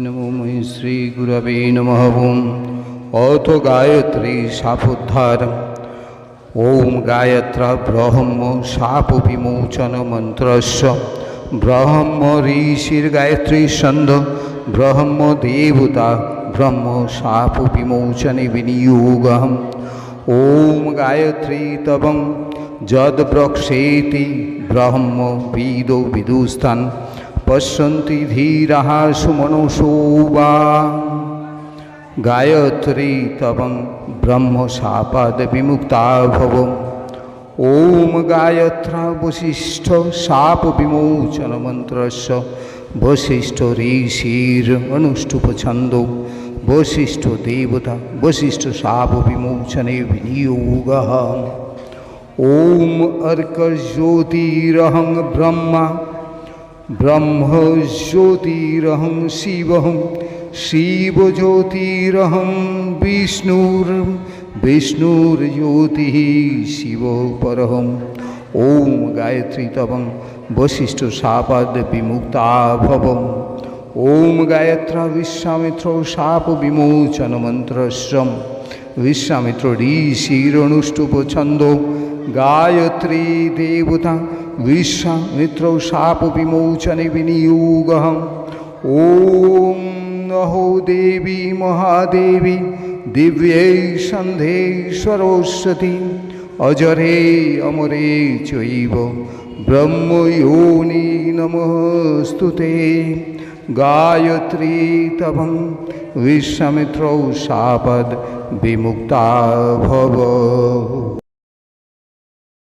নমো মই শ্রী গুরবে নমঃ ওম। অথ গায়ত্রী সাপোদ্ধার। ওম গায়ত্র ব্রহ্ম সাপ বিমোচন মন্ত্রস্য। ব্রহ্ম ঋষির গায়ত্রী ছন্দ। ব্রহ্ম দেবতা ব্রহ্ম সাপ বিমোচনে বিনিয়োগ। ওম গায়ত্রী তবং। যদ ব্রক্ষেতি ব্রহ্ম বিদো বিদুস্থান পশ্যন্তি ধীরাः সুমনসো वा গায়ত্রী তবং ব্রহ্ম সাপাদ বিমুক্তা ভব ওম গায়ত্রা বশিষ্ঠ সাপ বিমোচন মন্ত্রস্য। বশিষ্ঠ ঋষির অনুষ্ঠুপ ছন্দ। বশিষ্ঠ দেবতা, বশিষ্ঠ সাপ বিমোচনে বিনিয়োগ। ওম অর্ক জ্যোতিরহং ব্রহ্মা। ব্রহ্ম জ্যোতিরহং শিবহং শিবজ্যোতিরহং বিষ্ণুর বিষ্ণুর্জ্যোতি শিব পরহম। ওম গায়ত্রী তবং বশিষ্ঠ সাপাদ বিমুক্তা ভবম। ওম গায়ত্রা বিশ্বামিত্র সাপ বিমোচন মন্ত্রশ্রম। বিশ্বামিত্র ঋষিরনুষ্টুপ ছন্দ গায়ত্রী দেবতা বিশ্বামিত্র সাপ বিমোচনে বিনিয়োগ ওম নহো দেবী মহাদেবী দিব্যে সন্ধে সরস্বতী অজরে অমরে চৈব ব্রহ্ময়োনি নমস্তুতে গায়ত্রী তবং বিশ্বামিত্রৌ সাপদ বিমুক্তা ভব